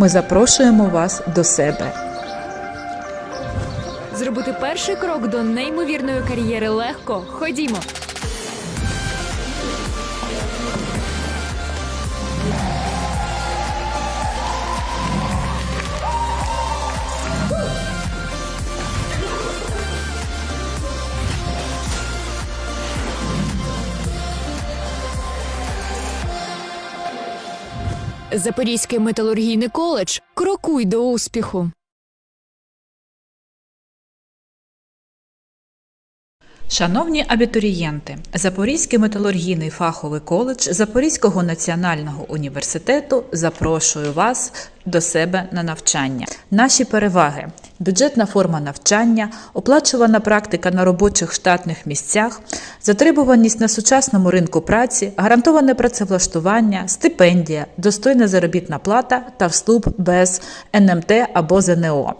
Ми запрошуємо вас до себе. Зробити перший крок до неймовірної кар'єри легко. Ходімо. Запорізький металургійний коледж. Крокуй до успіху. Шановні абітурієнти, Запорізький металургійний фаховий коледж Запорізького національного університету запрошую вас до себе на навчання. Наші переваги: бюджетна форма навчання, оплачувана практика на робочих штатних місцях, затребуваність на сучасному ринку праці, гарантоване працевлаштування, стипендія, достойна заробітна плата та вступ без НМТ або ЗНО.